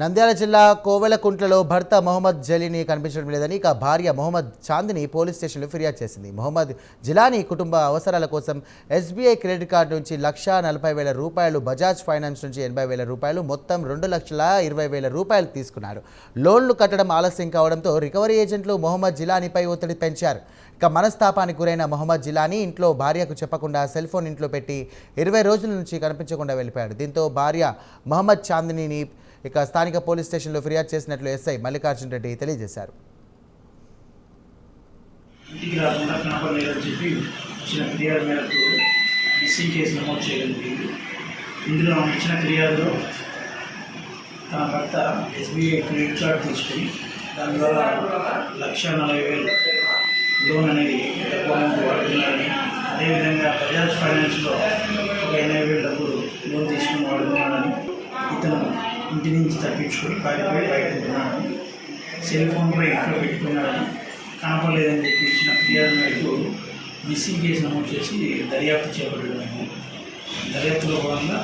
నంద్యాల జిల్లా కోవెలకుంట్లలో భర్త మొహమ్మద్ జలీని కనిపించడం లేదని ఇక భార్య మొహమ్మద్ చాందిని పోలీస్ స్టేషన్లో ఫిర్యాదు చేసింది. మొహమ్మద్ జిలానీ కుటుంబ అవసరాల కోసం ఎస్బీఐ క్రెడిట్ కార్డు నుంచి లక్ష నలభై వేల రూపాయలు బజాజ్ ఫైనాన్స్ నుంచి ఎనభై వేల రూపాయలు మొత్తం రెండు లక్షల ఇరవై వేల రూపాయలు తీసుకున్నారు. లోన్లు కట్టడం ఆలస్యం కావడంతో రికవరీ ఏజెంట్లు మొహమ్మద్ జిలానీపై ఒత్తిడి పెంచారు. ఇక మనస్తాపానికి గురైన మొహమ్మద్ జిలాని ఇంట్లో భార్యకు చెప్పకుండా సెల్ ఫోన్ ఇంట్లో పెట్టి ఇరవై రోజుల నుంచి కనిపించకుండా వెళ్ళిపోయాడు. దీంతో భార్య మహమ్మద్ చాందినీని ఇక స్థానిక స్థానిక పోలీస్ స్టేషన్లో ఫిర్యాదు చేసినట్లు ఎస్ఐ మల్లికార్జున్ రెడ్డి తెలియజేశారు. ఇంటికి రాకుండా కనపడలేదని చెప్పి వచ్చిన ఫిర్యాదు మేరకు మిస్సింగ్ కేసు నమోదు చేయడం జరిగింది. ఇందులో ఆమె ఇచ్చిన ఫిర్యాదులో తన భర్త ఎస్బీఐ క్రెడిట్ కార్డు తీసుకుని దాని ద్వారా లక్ష నలభై వేలు లోన్ అనేది డబ్బు అమౌంట్ వాడుతున్నారని అదేవిధంగా బజాజ్ ఫైనాన్స్లో ఒక ఎనభై వేలు డబ్బులు లోన్ తీసుకుని వాడుతున్నాడని ఇతను ఇంటి నుంచి తప్పించుకొని పారిపోయి బయట ఉంటున్నాడని సెల్ ఫోన్ కూడా ఇంట్లో పెట్టుకున్నాడని కనపడలేదని చెప్పి ఇచ్చిన ఫిర్యాదు మేరకు మిస్సింగ్ కేసు నమోదు చేసి దర్యాప్తు చేపట్టడం దర్యాప్తులో భాగంగా